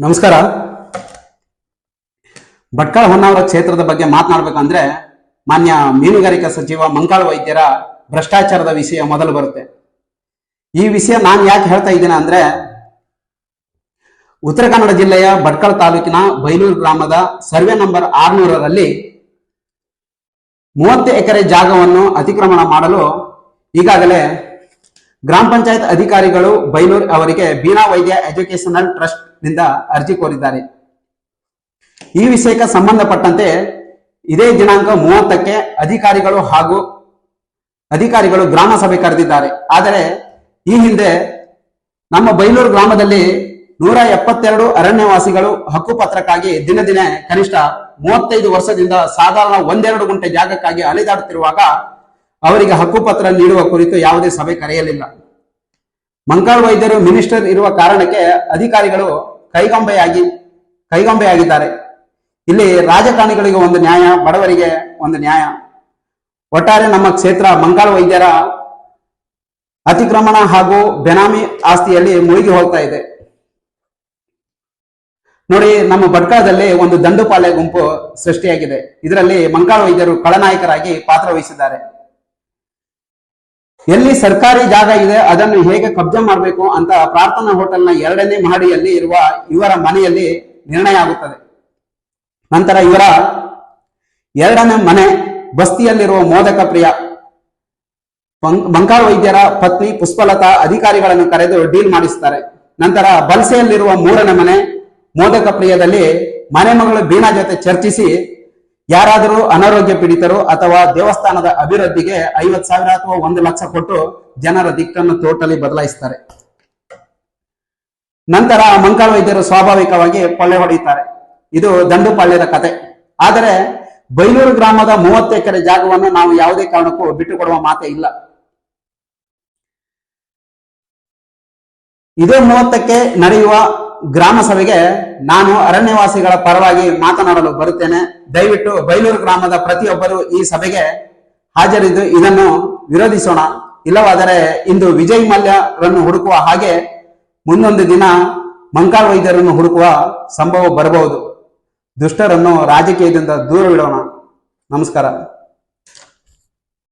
ನಮಸ್ಕಾರ. ಭಟ್ಕಳ ಹೊನ್ನಾವರ ಕ್ಷೇತ್ರದ ಬಗ್ಗೆ ಮಾತನಾಡ್ಬೇಕಂದ್ರೆ ಮಾನ್ಯ ಮೀನುಗಾರಿಕಾ ಸಚಿವ, ಮಂಕಾಳ ವೈದ್ಯರ ಭ್ರಷ್ಟಾಚಾರದ ವಿಷಯ ಮೊದಲು ಬರುತ್ತೆ. ಈ ವಿಷಯ ನಾನು ಯಾಕೆ ಹೇಳ್ತಾ ಇದ್ದೇನೆ ಅಂದ್ರೆ, ಉತ್ತರ ಕನ್ನಡ ಜಿಲ್ಲೆಯ ಭಟ್ಕಳ ತಾಲೂಕಿನ ಬೈಲೂರು ಗ್ರಾಮದ ಸರ್ವೆ ನಂಬರ್ ಆರ್ನೂರರಲ್ಲಿ ಮೂವತ್ತು ಎಕರೆ ಜಾಗವನ್ನು ಅತಿಕ್ರಮಣ ಮಾಡಲು ಈಗಾಗಲೇ ಗ್ರಾಮ ಪಂಚಾಯತ್ ಅಧಿಕಾರಿಗಳು ಬೈಲೂರು ಅವರಿಗೆ ಬೀನಾ ವೈದ್ಯ ಎಜುಕೇಶನಲ್ ಟ್ರಸ್ಟ್ ನಿಂದ ಅರ್ಜಿ ಕೋರಿದ್ದಾರೆ. ಈ ವಿಷಯಕ್ಕೆ ಸಂಬಂಧಪಟ್ಟಂತೆ ಇದೇ ದಿನಾಂಕ ಮೂವತ್ತಕ್ಕೆ ಅಧಿಕಾರಿಗಳು ಹಾಗೂ ಅಧಿಕಾರಿಗಳು ಗ್ರಾಮ ಸಭೆ ಕರೆದಿದ್ದಾರೆ. ಆದರೆ ಈ ಹಿಂದೆ ನಮ್ಮ ಬೈಲೂರು ಗ್ರಾಮದಲ್ಲಿ ನೂರ ಎಪ್ಪತ್ತೆರಡು ಅರಣ್ಯವಾಸಿಗಳು ಹಕ್ಕುಪತ್ರಕ್ಕಾಗಿ ದಿನ ದಿನೇ ಕನಿಷ್ಠ ಮೂವತ್ತೈದು ವರ್ಷದಿಂದ ಸಾಧಾರಣ ಒಂದೆರಡು ಗುಂಟೆ ಜಾಗಕ್ಕಾಗಿ ಅಲೆದಾಡುತ್ತಿರುವಾಗ ಅವರಿಗೆ ಹಕ್ಕುಪತ್ರ ನೀಡುವ ಕುರಿತು ಯಾವುದೇ ಸಭೆ ಕರೆಯಲಿಲ್ಲ. ಮಂಕಾಳ್ ವೈದ್ಯರು ಮಿನಿಸ್ಟರ್ ಇರುವ ಕಾರಣಕ್ಕೆ ಅಧಿಕಾರಿಗಳು ಕೈಗೊಂಬೆಯಾಗಿ, ಕೈಗೊಂಬೆಯಾಗಿದ್ದಾರೆ. ಇಲ್ಲಿ ರಾಜಕಾರಣಿಗಳಿಗೆ ಒಂದು ನ್ಯಾಯ, ಬಡವರಿಗೆ ಒಂದು ನ್ಯಾಯ. ಒಟ್ಟಾರೆ ನಮ್ಮ ಕ್ಷೇತ್ರ ಮಂಕಾಳ್ ವೈದ್ಯರ ಅತಿಕ್ರಮಣ ಹಾಗೂ ಬೆನಾಮಿ ಆಸ್ತಿಯಲ್ಲಿ ಮುಳುಗಿ ಹೋಗ್ತಾ ಇದೆ. ನೋಡಿ, ನಮ್ಮ ಭಟ್ಕಳದಲ್ಲಿ ಒಂದು ದಂಡುಪಾಲೆ ಗುಂಪು ಸೃಷ್ಟಿಯಾಗಿದೆ. ಇದರಲ್ಲಿ ಮಂಕಾಳ ವೈದ್ಯರು ಖಳನಾಯಕರಾಗಿ ಪಾತ್ರ ವಹಿಸಿದ್ದಾರೆ. ಎಲ್ಲಿ ಸರ್ಕಾರಿ ಜಾಗ ಇದೆ, ಅದನ್ನು ಹೇಗೆ ಕಬ್ಜೆ ಮಾಡಬೇಕು ಅಂತ ಪ್ರಾರ್ಥನಾ ಹೋಟೆಲ್ನ ಎರಡನೇ ಮಹಡಿಯಲ್ಲಿ ಇರುವ ಇವರ ಮನೆಯಲ್ಲಿ ನಿರ್ಣಯ ಆಗುತ್ತದೆ. ನಂತರ ಇವರ ಎರಡನೇ ಮನೆ ಬಸ್ತಿಯಲ್ಲಿರುವ ಮೋದಕ ಪ್ರಿಯ ಬಂಕಾರ ವೈದ್ಯರ ಪತ್ನಿ ಪುಷ್ಪಲತಾ ಅಧಿಕಾರಿಗಳನ್ನು ಕರೆದು ಡೀಲ್ ಮಾಡಿಸುತ್ತಾರೆ ನಂತರ ಬಲ್ಸೆಯಲ್ಲಿರುವ ಮೂರನೇ ಮನೆ ಮೋದಕ ಪ್ರಿಯದಲ್ಲಿ ಮನೆ ಮಗಳು ಜೊತೆ ಚರ್ಚಿಸಿ ಯಾರಾದರೂ ಅನಾರೋಗ್ಯ ಪೀಡಿತರು ಅಥವಾ ದೇವಸ್ಥಾನದ ಅಭಿವೃದ್ಧಿಗೆ ಐವತ್ ಸಾವಿರ ಅಥವಾ ಒಂದು ಲಕ್ಷ ಕೊಟ್ಟು ಜನರ ದಿಕ್ಕನ್ನು ಟೋಟಲಿ ಬದಲಾಯಿಸ್ತಾರೆ. ನಂತರ ಮಂಕಾಳ ವೈದ್ಯರು ಸ್ವಾಭಾವಿಕವಾಗಿ ಕೊಳ್ಳೆ ಹೊಡೆಯುತ್ತಾರೆ. ಇದು ದಂಡುಪಾಳ್ಯದ ಕತೆ. ಆದರೆ ಬೈಲೂರು ಗ್ರಾಮದ ಮೂವತ್ತು ಎಕರೆ ಜಾಗವನ್ನು ನಾವು ಯಾವುದೇ ಕಾರಣಕ್ಕೂ ಬಿಟ್ಟುಕೊಡುವ ಮಾತೇ ಇಲ್ಲ. ಇದೇ ಮೂವತ್ತಕ್ಕೆ ನಡೆಯುವ ಗ್ರಾಮ ಸಭೆಗೆ ನಾನು ಅರಣ್ಯವಾಸಿಗಳ ಪರವಾಗಿ ಮಾತನಾಡಲು ಬರುತ್ತೇನೆ. ದಯವಿಟ್ಟು ಬೈಲೂರು ಗ್ರಾಮದ ಪ್ರತಿಯೊಬ್ಬರು ಈ ಸಭೆಗೆ ಹಾಜರಿದ್ದು ಇದನ್ನು ವಿರೋಧಿಸೋಣ. ಇಲ್ಲವಾದರೆ ಇಂದು ವಿಜಯ್ ಮಲ್ಯರನ್ನು ಹುಡುಕುವ ಹಾಗೆ ಮುಂದೊಂದು ದಿನ ಮಂಕಾಳ ವೈದ್ಯರನ್ನು ಹುಡುಕುವ ಸಂಭವ ಬರಬಹುದು. ದುಷ್ಟರನ್ನು ರಾಜಕೀಯದಿಂದ ದೂರವಿಡೋಣ ನಮಸ್ಕಾರ.